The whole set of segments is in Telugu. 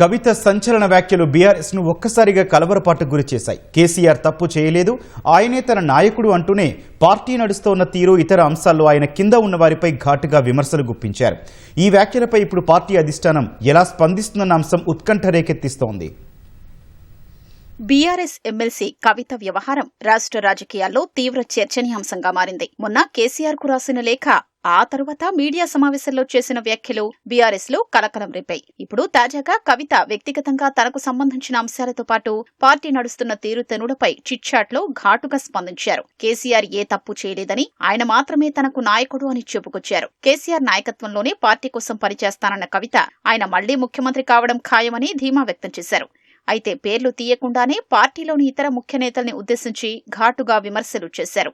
కవిత సంచలన వ్యాఖ్యలు బీఆర్ఎస్ను ఒక్కసారిగా కలవరపాటు గురి చేశాయి. కేసీఆర్ తప్పు చేయలేదు. ఆయనే తన నాయకుడు అంటూనే పార్టీ నడుస్తోన్న తీరు ఇతర అంశాల్లో ఆయన కింద ఉన్న వారిపై ఘాటుగా విమర్శలు గుప్పించారు. ఈ వ్యాఖ్యలపై ఇప్పుడు పార్టీ అధిష్టానం ఎలా స్పందిస్తుందన్న అంశం ఉత్కంఠ రేకెత్తిస్తోంది. బీఆర్ఎస్ ఎమ్మెల్సీ కవిత వ్యవహారం రాష్ట్ర రాజకీయాల్లో తీవ్ర చర్చనీయాంశంగా మారింది. మొన్న కేసీఆర్కు రాసిన లేఖ ఆ తరువాత మీడియా సమావేశంలో చేసిన వ్యాఖ్యలు బీఆర్ఎస్లో కలకలం రేపాయి. ఇప్పుడు తాజాగా కవిత వ్యక్తిగతంగా తనకు సంబంధించిన అంశాలతో పాటు పార్టీ నడుస్తున్న తీరుతెనులపై చిట్చాట్లో ఘాటుగా స్పందించారు. కేసీఆర్ ఏ తప్పు చేయలేదని ఆయన మాత్రమే తనకు నాయకుడు అని చెప్పుకొచ్చారు. కేసీఆర్ నాయకత్వంలోనే పార్టీ కోసం పనిచేస్తానన్న కవిత ఆయన మళ్ళీ ముఖ్యమంత్రి కావడం ఖాయమని ధీమా వ్యక్తం చేశారు. అయితే పేర్లు తీయకుండానే పార్టీలోని ఇతర ముఖ్య నేతల్ని ఉద్దేశించి ఘాటుగా విమర్శలు చేశారు.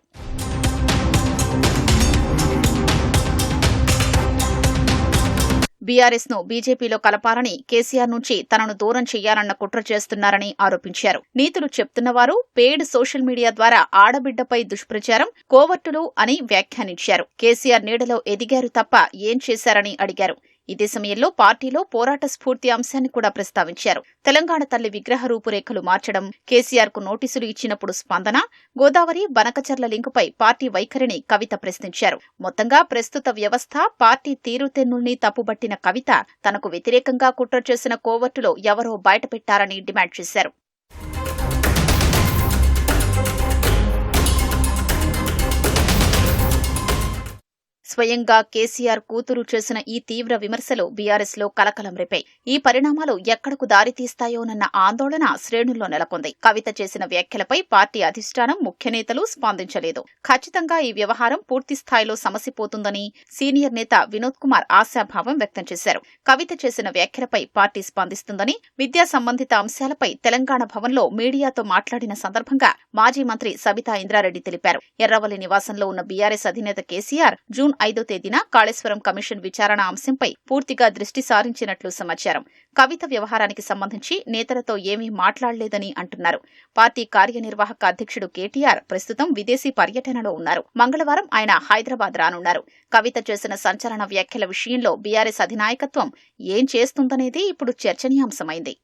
బీఆర్ఎస్ను బీజేపీలో కలపాలని కేసీఆర్ నుంచి తనను దూరం చేయాలన్న కుట్ర చేస్తున్నారని ఆరోపించారు. నీతులు చెప్తున్నవారు పెయిడ్ సోషల్ మీడియా ద్వారా ఆడబిడ్డపై దుష్ప్రచారం కోవర్టులు అని వ్యాఖ్యానించారు. కేసీఆర్ నీడలో ఎదిగారు తప్ప ఏం చేశారని అడిగారు. ఇదే సమయంలో పార్టీలో పోరాట స్ఫూర్తి అంశాన్ని కూడా ప్రస్తావించారు. తెలంగాణ తల్లి విగ్రహ రూపురేఖలు మార్చడం కేసీఆర్కు నోటీసులు ఇచ్చినప్పుడు స్పందన గోదావరి బనకచర్ల లింకుపై పార్టీ వైఖరిని కవిత ప్రశ్నించారు. మొత్తంగా ప్రస్తుత వ్యవస్థ పార్టీ తీరుతెన్నుల్ని తప్పుబట్టిన కవిత తనకు వ్యతిరేకంగా కుట్ర చేసిన కోవర్టులో ఎవరో బయటపెట్టారని డిమాండ్ చేశారు. స్వయంగా కేసీఆర్ కూతురు చేసిన ఈ తీవ్ర విమర్శలు బీఆర్ఎస్లో కలకలం రేపాయి. ఈ పరిణామాలు ఎక్కడకు దారితీస్తాయోనన్న ఆందోళన శ్రేణుల్లో నెలకొంది. కవిత చేసిన వ్యాఖ్యలపై పార్టీ అధిష్టానం ముఖ్య నేతలు స్పందించలేదు. ఖచ్చితంగా ఈ వ్యవహారం పూర్తి స్థాయిలో సమసిపోతుందని సీనియర్ నేత వినోద్ కుమార్ ఆశాభావం వ్యక్తం చేశారు. కవిత చేసిన వ్యాఖ్యలపై పార్టీ స్పందిస్తుందని విద్యా సంబంధిత అంశాలపై తెలంగాణ భవన్లో మీడియాతో మాట్లాడిన సందర్భంగా మాజీ మంత్రి సబితా ఇంద్రారెడ్డి తెలిపారు. ఎర్రవల్లి నివాసంలో ఉన్న బీఆర్ఎస్ అధినేత కేసీఆర్ జూన్ ఐదో తేదీన కాళేశ్వరం కమిషన్ విచారణ అంశంపై పూర్తిగా దృష్టి సారించినట్లు సమాచారం. కవిత వ్యవహారానికి సంబంధించి నేతలతో ఏమీ మాట్లాడలేదని అంటున్నారు. పార్టీ కార్యనిర్వాహక అధ్యక్షుడు కేటీఆర్ ప్రస్తుతం విదేశీ పర్యటనలో ఉన్నారు. మంగళవారం ఆయన హైదరాబాద్ రానున్నారు. కవిత చేసిన సంచలన వ్యాఖ్యల విషయంలో బీఆర్ఎస్ అధినాయకత్వం ఏం చేస్తుందనేది ఇప్పుడు చర్చనీయాంశమైంది.